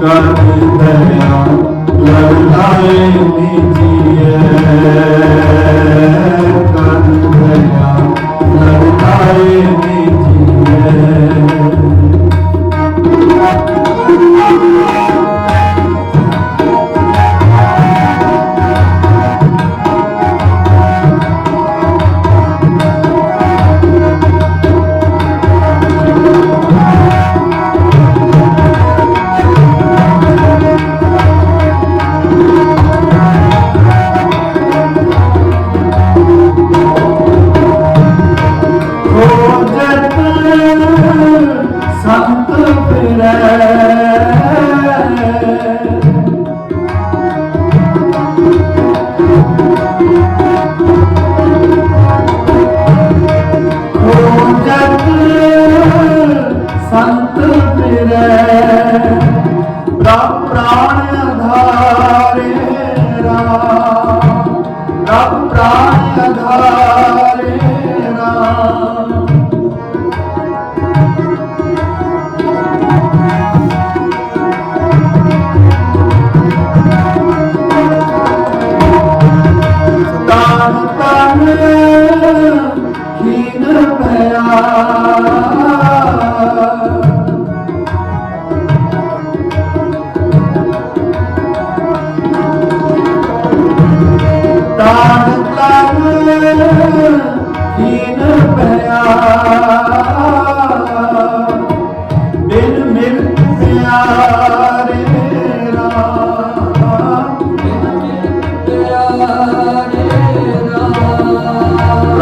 ਕਰ ਦਇਆ ਲਗਾਏ ਨੀ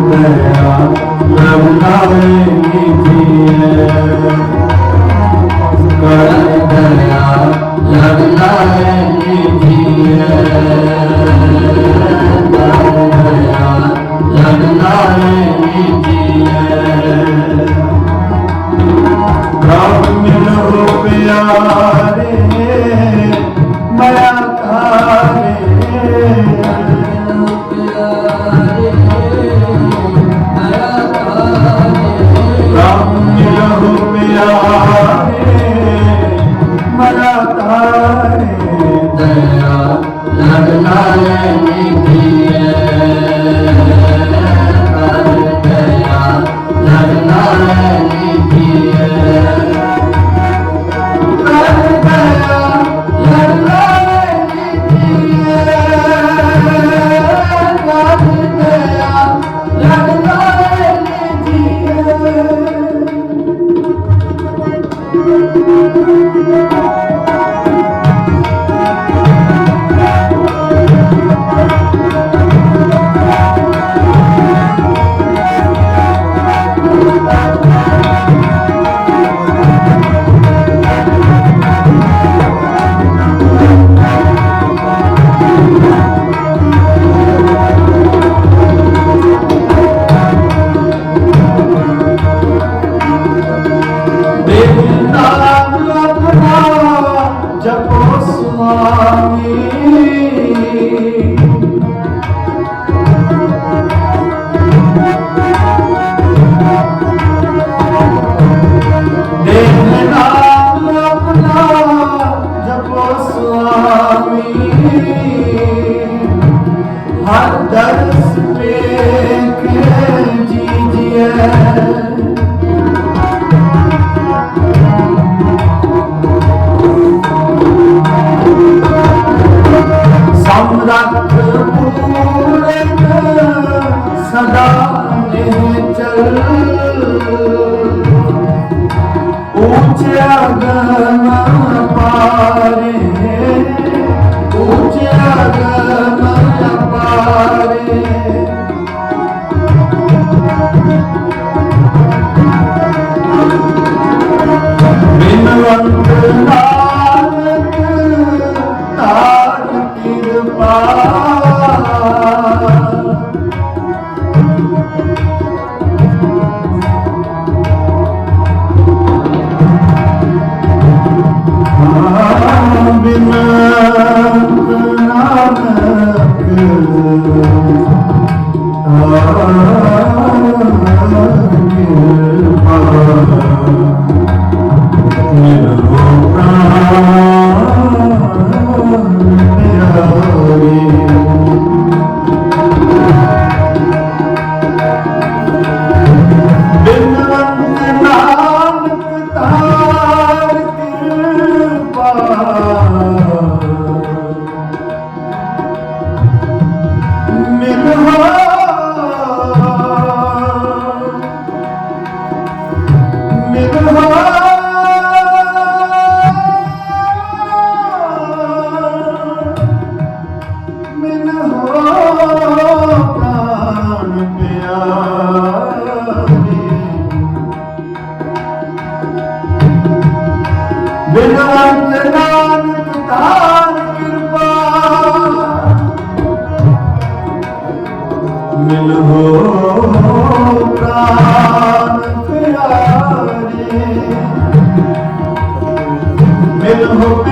ਪਿਆ ਪ੍ਰਭ ਨਾਵੇਂ ਕੀਤੀਏ ਕਰਨ ਦਇਆ ਲਗ ਨਾਵੇਂ ਕੀਤੀਏ Allah ਬਿਨਵੰਤ ਨਾ ਬਿਨਵੰਤ ਨਾਨਕ ਧਾਰ ਕਿਰਪਾ। ਮਿਲ ਹੋ ਪ੍ਰਾਨ ਪਿਆਰੇ। ਮਿਲ ਹੋ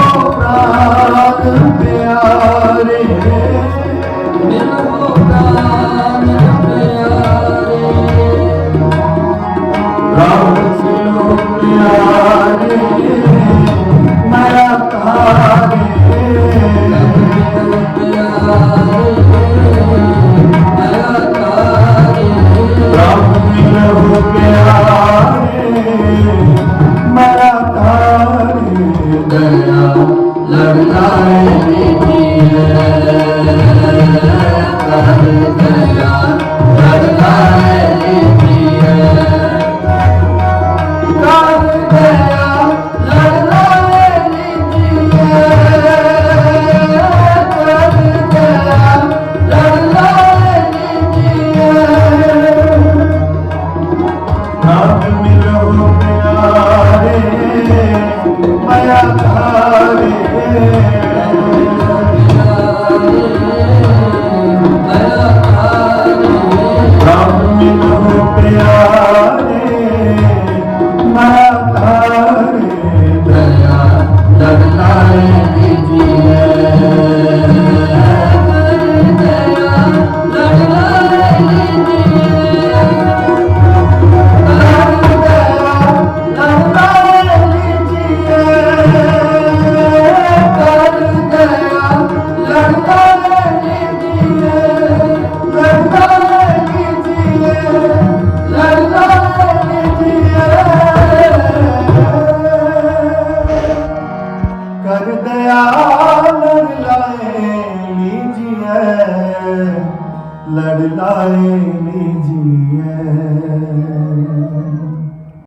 ਹੋ ਰਾਤ ਪਿਆਰੇ। ਮਿਲ ਹੋ